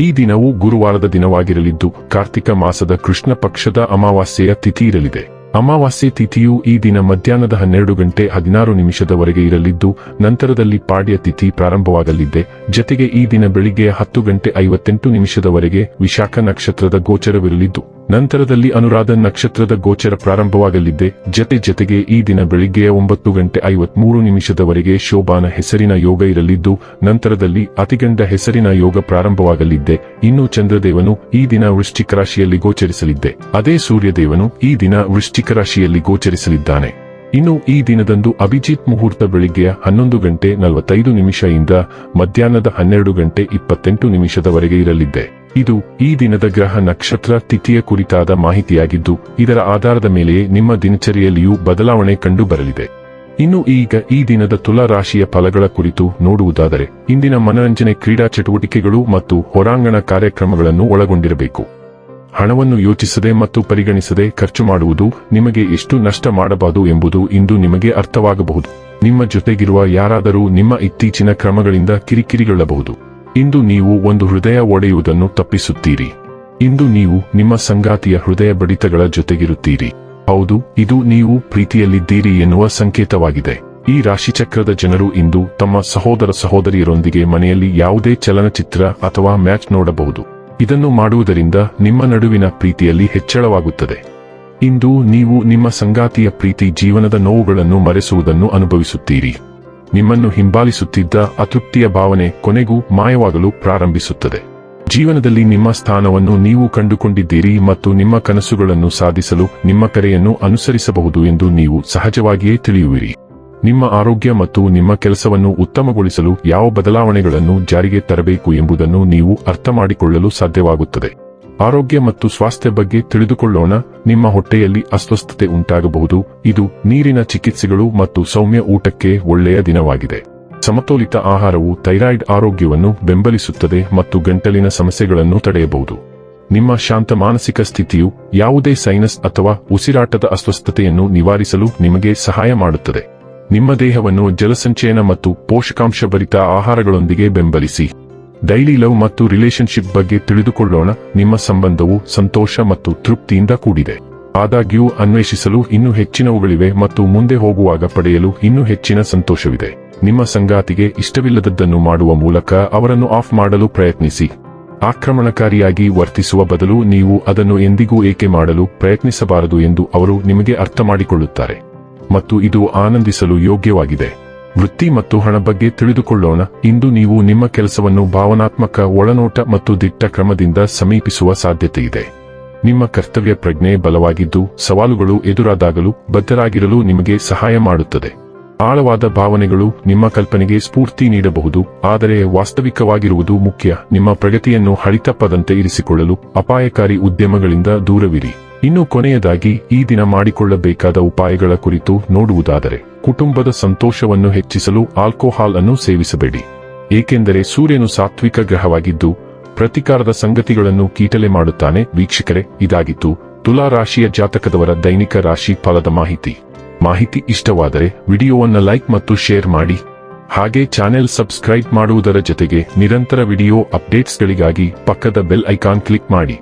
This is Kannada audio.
ಈ ದಿನವು ಗುರುವಾರದ ದಿನವಾಗಿರಲಿದ್ದು, ಕಾರ್ತಿಕ ಮಾಸದ ಕೃಷ್ಣ ಪಕ್ಷದ ಅಮಾವಾಸ್ಯೆಯ ತಿಥಿ ಇರಲಿದೆ. ಅಮಾವಾಸ್ಯೆ ತಿಥಿಯು ಈ ದಿನ ಮಧ್ಯಾಹ್ನದ ಹನ್ನೆರಡು ಗಂಟೆ ಹದಿನಾರು ನಿಮಿಷದವರೆಗೆ ಇರಲಿದ್ದು, ನಂತರದಲ್ಲಿ ಪಾಡ್ಯ ತಿಥಿ ಪ್ರಾರಂಭವಾಗಲಿದೆ. ಜತೆಗೆ ಈ ದಿನ ಬೆಳಿಗ್ಗೆ ಹತ್ತು ಗಂಟೆ ಐವತ್ತೆಂಟು ನಿಮಿಷದವರೆಗೆ ವಿಶಾಖ ನಕ್ಷತ್ರದ ಗೋಚರವಿರಲಿದ್ದು ನಂತರದಲ್ಲಿ ಅನುರಾಧ ನಕ್ಷತ್ರದ ಗೋಚರ ಪ್ರಾರಂಭವಾಗಲಿದೆ. ಜತೆ ಜತೆಗೆ ಈ ದಿನ ಬೆಳಿಗ್ಗೆಯ ಒಂಬತ್ತು ಗಂಟೆ ಐವತ್ಮೂರು ನಿಮಿಷದವರೆಗೆ ಶೋಭಾನ ಹೆಸರಿನ ಯೋಗ ಇರಲಿದ್ದು, ನಂತರದಲ್ಲಿ ಅತಿಗಂಡ ಹೆಸರಿನ ಯೋಗ ಪ್ರಾರಂಭವಾಗಲಿದ್ದೆ ಇನ್ನು ಚಂದ್ರದೇವನು ಈ ದಿನ ವೃಶ್ಚಿಕ ರಾಶಿಯಲ್ಲಿ ಗೋಚರಿಸಲಿದ್ದೆ. ಅದೇ ಸೂರ್ಯದೇವನು ಈ ದಿನ ವೃಶ್ಚಿಕ ರಾಶಿಯಲ್ಲಿ ಗೋಚರಿಸಲಿದ್ದಾನೆ. ಇನ್ನು ಈ ದಿನದಂದು ಅಭಿಜಿತ್ ಮುಹೂರ್ತ ಬೆಳಿಗ್ಗೆಯ ಹನ್ನೊಂದು ಗಂಟೆ ನಲವತ್ತೈದು ನಿಮಿಷದಿಂದ ಮಧ್ಯಾಹ್ನದ ಹನ್ನೆರಡು ಗಂಟೆ ಇಪ್ಪತ್ತೆಂಟು ನಿಮಿಷದವರೆಗೆ ಇರಲಿದೆ. ಇದು ಈ ದಿನದ ಗ್ರಹ ನಕ್ಷತ್ರ ತಿಥಿಯ ಕುರಿತಾದ ಮಾಹಿತಿಯಾಗಿದ್ದು, ಇದರ ಆಧಾರದ ಮೇಲೆಯೇ ನಿಮ್ಮ ದಿನಚರಿಯಲ್ಲಿಯೂ ಬದಲಾವಣೆ ಕಂಡು ಬರಲಿದೆ ಇನ್ನು ಈಗ ಈ ದಿನದ ತುಲಾ ರಾಶಿಯ ಫಲಗಳ ಕುರಿತು ನೋಡುವುದಾದರೆ, ಇಂದಿನ ಮನರಂಜನೆ ಕ್ರೀಡಾ ಚಟುವಟಿಕೆಗಳು ಮತ್ತು ಹೊರಾಂಗಣ ಕಾರ್ಯಕ್ರಮಗಳನ್ನು ಒಳಗೊಂಡಿರಬೇಕು. ಹಣವನ್ನು ಯೋಚಿಸದೆ ಮತ್ತು ಪರಿಗಣಿಸದೆ ಖರ್ಚು ಮಾಡುವುದು ನಿಮಗೆ ಎಷ್ಟು ನಷ್ಟ ಮಾಡಬಾರದು ಎಂಬುದು ಇಂದು ನಿಮಗೆ ಅರ್ಥವಾಗಬಹುದು. ನಿಮ್ಮ ಜೊತೆಗಿರುವ ಯಾರಾದರೂ ನಿಮ್ಮ ಇತ್ತೀಚಿನ ಕ್ರಮಗಳಿಂದ ಕಿರಿಕಿರಿಗೊಳ್ಳಬಹುದು. ಇಂದು ನೀವು ಒಂದು ಹೃದಯ ಒಡೆಯುವುದನ್ನು ತಪ್ಪಿಸುತ್ತೀರಿ. ಇಂದು ನೀವು ನಿಮ್ಮ ಸಂಗಾತಿಯ ಹೃದಯ ಬಡಿತಗಳ ಜೊತೆಗಿರುತ್ತೀರಿ. ಹೌದು, ಇದು ನೀವು ಪ್ರೀತಿಯಲ್ಲಿದ್ದೀರಿ ಎನ್ನುವ ಸಂಕೇತವಾಗಿದೆ. ಈ ರಾಶಿಚಕ್ರದ ಜನರು ಇಂದು ತಮ್ಮ ಸಹೋದರ ಸಹೋದರಿಯರೊಂದಿಗೆ ಮನೆಯಲ್ಲಿ ಯಾವುದೇ ಚಲನಚಿತ್ರ ಅಥವಾ ಮ್ಯಾಚ್ ನೋಡಬಹುದು. ಇದನ್ನು ಮಾಡುವುದರಿಂದ ನಿಮ್ಮ ನಡುವಿನ ಪ್ರೀತಿಯಲ್ಲಿ ಹೆಚ್ಚಳವಾಗುತ್ತದೆ. ಇಂದು ನೀವು ನಿಮ್ಮ ಸಂಗಾತಿಯ ಪ್ರೀತಿ ಜೀವನದ ನೋವುಗಳನ್ನು ಮರೆಸುವುದನ್ನು ಅನುಭವಿಸುತ್ತೀರಿ. ನಿಮ್ಮನ್ನು ಹಿಂಬಾಲಿಸುತ್ತಿದ್ದ ಅತೃಪ್ತಿಯ ಭಾವನೆ ಕೊನೆಗೂ ಮಾಯವಾಗಲು ಪ್ರಾರಂಭಿಸುತ್ತದೆ. ಜೀವನದಲ್ಲಿ ನಿಮ್ಮ ಸ್ಥಾನವನ್ನು ನೀವು ಕಂಡುಕೊಂಡಿದ್ದೀರಿ ಮತ್ತು ನಿಮ್ಮ ಕನಸುಗಳನ್ನು ಸಾಧಿಸಲು ನಿಮ್ಮ ಕರೆಯನ್ನು ಅನುಸರಿಸಬಹುದು ಎಂದು ನೀವು ಸಹಜವಾಗಿಯೇ ತಿಳಿಯುವಿರಿ. ನಿಮ್ಮ ಆರೋಗ್ಯ ಮತ್ತು ನಿಮ್ಮ ಕೆಲಸವನ್ನು ಉತ್ತಮಗೊಳಿಸಲು ಯಾವ ಬದಲಾವಣೆಗಳನ್ನು ಜಾರಿಗೆ ತರಬೇಕು ಎಂಬುದನ್ನು ನೀವು ಅರ್ಥ ಮಾಡಿಕೊಳ್ಳಲು ಸಾಧ್ಯವಾಗುತ್ತದೆ. ಆರೋಗ್ಯ ಮತ್ತು ಸ್ವಾಸ್ಥ್ಯ ಬಗ್ಗೆ ತಿಳಿದುಕೊಳ್ಳೋಣ. ನಿಮ್ಮ ಹೊಟ್ಟೆಯಲ್ಲಿ ಅಸ್ವಸ್ಥತೆ ಉಂಟಾಗಬಹುದು. ಇದು ನೀರಿನ ಚಿಕಿತ್ಸೆಗಳು ಮತ್ತು ಸೌಮ್ಯ ಊಟಕ್ಕೆ ಒಳ್ಳೆಯ ದಿನವಾಗಿದೆ. ಸಮತೋಲಿತ ಆಹಾರವು ಥೈರಾಯ್ಡ್ ಆರೋಗ್ಯವನ್ನು ಬೆಂಬಲಿಸುತ್ತದೆ ಮತ್ತು ಗಂಟಲಿನ ಸಮಸ್ಯೆಗಳನ್ನು ತಡೆಯಬಹುದು. ನಿಮ್ಮ ಶಾಂತ ಮಾನಸಿಕ ಸ್ಥಿತಿಯು ಯಾವುದೇ ಸೈನಸ್ ಅಥವಾ ಉಸಿರಾಟದ ಅಸ್ವಸ್ಥತೆಯನ್ನು ನಿವಾರಿಸಲು ನಿಮಗೆ ಸಹಾಯ ಮಾಡುತ್ತದೆ. ನಿಮ್ಮ ದೇಹವನ್ನು ಜಲಸಂಚಯನ ಮತ್ತು ಪೋಷಕಾಂಶಭರಿತ ಆಹಾರಗಳೊಂದಿಗೆ ಬೆಂಬಲಿಸಿ. ಡೈಲಿ ಲವ್ ಮತ್ತು ರಿಲೇಶನ್ಶಿಪ್ ಬಗ್ಗೆ ತಿಳಿದುಕೊಳ್ಳೋಣ. ನಿಮ್ಮ ಸಂಬಂಧವು ಸಂತೋಷ ಮತ್ತು ತೃಪ್ತಿಯಿಂದ ಕೂಡಿದೆ. ಆದಾಗ್ಯೂ, ಅನ್ವೇಷಿಸಲು ಇನ್ನೂ ಹೆಚ್ಚಿನವುಗಳಿವೆ ಮತ್ತು ಮುಂದೆ ಹೋಗುವಾಗ ಪಡೆಯಲು ಇನ್ನೂ ಹೆಚ್ಚಿನ ಸಂತೋಷವಿದೆ. ನಿಮ್ಮ ಸಂಗಾತಿಗೆ ಇಷ್ಟವಿಲ್ಲದದ್ದನ್ನು ಮಾಡುವ ಮೂಲಕ ಅವರನ್ನು ಆಫ್ ಮಾಡಲು ಪ್ರಯತ್ನಿಸಿ. ಆಕ್ರಮಣಕಾರಿಯಾಗಿ ವರ್ತಿಸುವ ಬದಲು ನೀವು ಅದನ್ನು ಎಂದಿಗೂ ಏಕೆ ಮಾಡಲು ಪ್ರಯತ್ನಿಸಬಾರದು ಎಂದು ಅವರು ನಿಮಗೆ ಅರ್ಥ ಮಾಡಿಕೊಳ್ಳುತ್ತಾರೆ ಮತ್ತು ಇದು ಆನಂದಿಸಲು ಯೋಗ್ಯವಾಗಿದೆ. ವೃತ್ತಿ ಮತ್ತು ಹಣ ಬಗ್ಗೆ ತಿಳಿದುಕೊಳ್ಳೋಣ. ಇಂದು ನೀವು ನಿಮ್ಮ ಕೆಲಸವನ್ನು ಭಾವನಾತ್ಮಕ, ಒಳನೋಟ ಮತ್ತು ದಿಟ್ಟ ಕ್ರಮದಿಂದ ಸಮೀಪಿಸುವ ಸಾಧ್ಯತೆಯಿದೆ ನಿಮ್ಮ ಕರ್ತವ್ಯ ಪ್ರಜ್ಞೆ ಬಲವಾಗಿದ್ದು, ಸವಾಲುಗಳು ಎದುರಾದಾಗಲೂ ಬದ್ಧರಾಗಿರಲು ನಿಮಗೆ ಸಹಾಯ ಮಾಡುತ್ತದೆ. ಆಳವಾದ ಭಾವನೆಗಳು ನಿಮ್ಮ ಕಲ್ಪನೆಗೆ ಸ್ಫೂರ್ತಿ ನೀಡಬಹುದು, ಆದರೆ ವಾಸ್ತವಿಕವಾಗಿರುವುದು ಮುಖ್ಯ. ನಿಮ್ಮ ಪ್ರಗತಿಯನ್ನು ಹಳಿತಪ್ಪದಂತೆ ಇರಿಸಿಕೊಳ್ಳಲು ಅಪಾಯಕಾರಿ ಉದ್ಯಮಗಳಿಂದ ದೂರವಿರಿ. ಇನ್ನು ಕೊನೆಯದಾಗಿ ಈ ದಿನ ಮಾಡಿಕೊಳ್ಳಬೇಕಾದ ಉಪಾಯಗಳ ಕುರಿತು ನೋಡುವುದಾದರೆ, ಕುಟುಂಬದ ಸಂತೋಷವನ್ನು ಹೆಚ್ಚಿಸಲು ಆಲ್ಕೋಹಾಲ್ ಅನ್ನು ಸೇವಿಸಬೇಡಿ. ಏಕೆಂದರೆ ಸೂರ್ಯನು ಸಾತ್ವಿಕ ಗ್ರಹವಾಗಿದ್ದು, ಪ್ರತಿಕಾರದ ಸಂಗತಿಗಳನ್ನು ಕೀಟಲೆ ಮಾಡುತ್ತಾನೆ. ವೀಕ್ಷಕರೇ, ಇದಾಗಿತ್ತು ತುಲಾ ರಾಶಿಯ ಜಾತಕದವರ ದೈನಿಕ ರಾಶಿ ಫಲದ ಮಾಹಿತಿ. ಮಾಹಿತಿ ಇಷ್ಟವಾದರೆ ವಿಡಿಯೋವನ್ನು ಲೈಕ್ ಮತ್ತು ಶೇರ್ ಮಾಡಿ. ಹಾಗೆ ಚಾನೆಲ್ ಸಬ್ಸ್ಕ್ರೈಬ್ ಮಾಡುವುದರ ಜೊತೆಗೆ ನಿರಂತರ ವಿಡಿಯೋ ಅಪ್ಡೇಟ್ಸ್ಗಳಿಗಾಗಿ ಪಕ್ಕದ ಬೆಲ್ ಐಕಾನ್ ಕ್ಲಿಕ್ ಮಾಡಿ.